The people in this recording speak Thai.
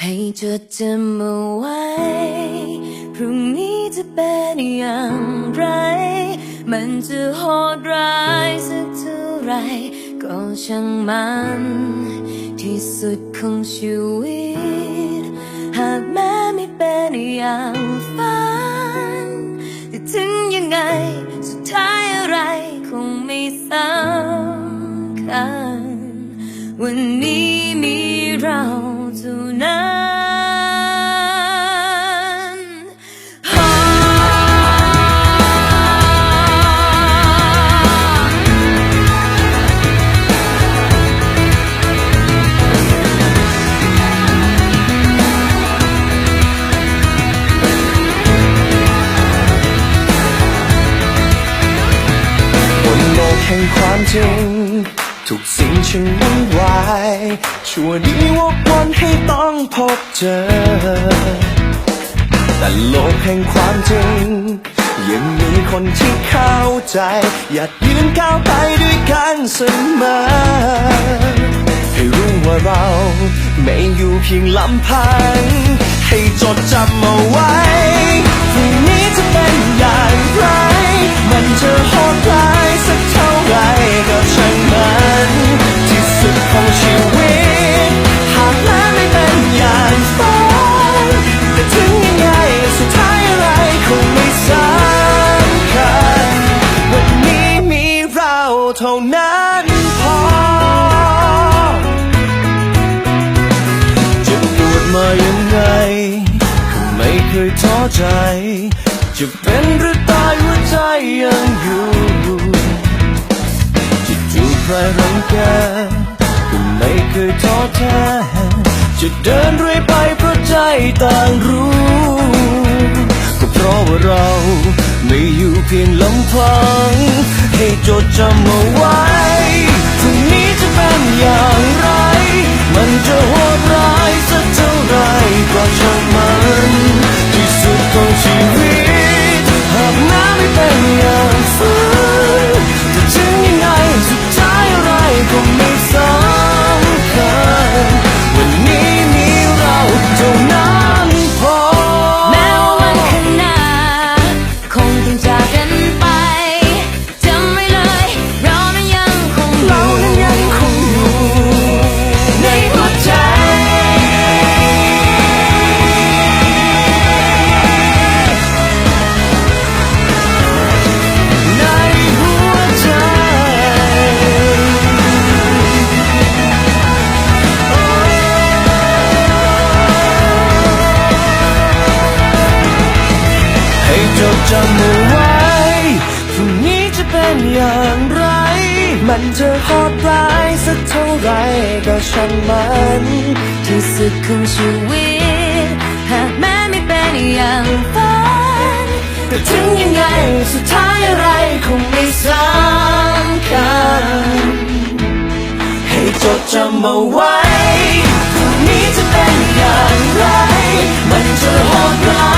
ให้จดจำเอาไว้ พรุ่งนี้จะเป็นอย่างไร มันจะโหดร้ายสักเท่าไร ก็ช่างมัน ที่สุดของชีวิต หากแม้ไม่เป็นอย่างฝันแต่ถึงยังไง สุดท้ายอะไรคงไม่สำคัญ วันนี้มีเราเท่านั้น แห่งความจริง ทุกสิ่งฉันวุ่นวายชั่วดีวกวนให้ต้องพบเจอ แต่โลกแห่งความจริง ยังมีคนที่เข้าใจ อยากยืนก้าวไปด้วยกันเสมอให้รู้ว่าเรา ไม่อยู่เพียงลำพัง ให้จดจำเอาไว้ ใจยังอยู่จะถูกใครรังแกก็ไม่เคยท้อแท้จะเดินเรื่อยไปเพราะใจต่างรู้ ก็เพราะว่าเราไม่อยู่เพียงลำพัง ให้จดจำเอาไว้ จำเอาไว้พรุ่งนี้จะเป็นอย่างไร มันจะโหดร้ายสักเท่าไรก็ช่างมันที่สุดของชีวิตหากแม้ไม่เป็นอย่างฝันแต่ถึงยังไงสุดท้ายอะไรคงไม่สำคัญให้จดจำเอาไว้พรุ่งนี้จะเป็นอย่างไร มันจะโหดร้าย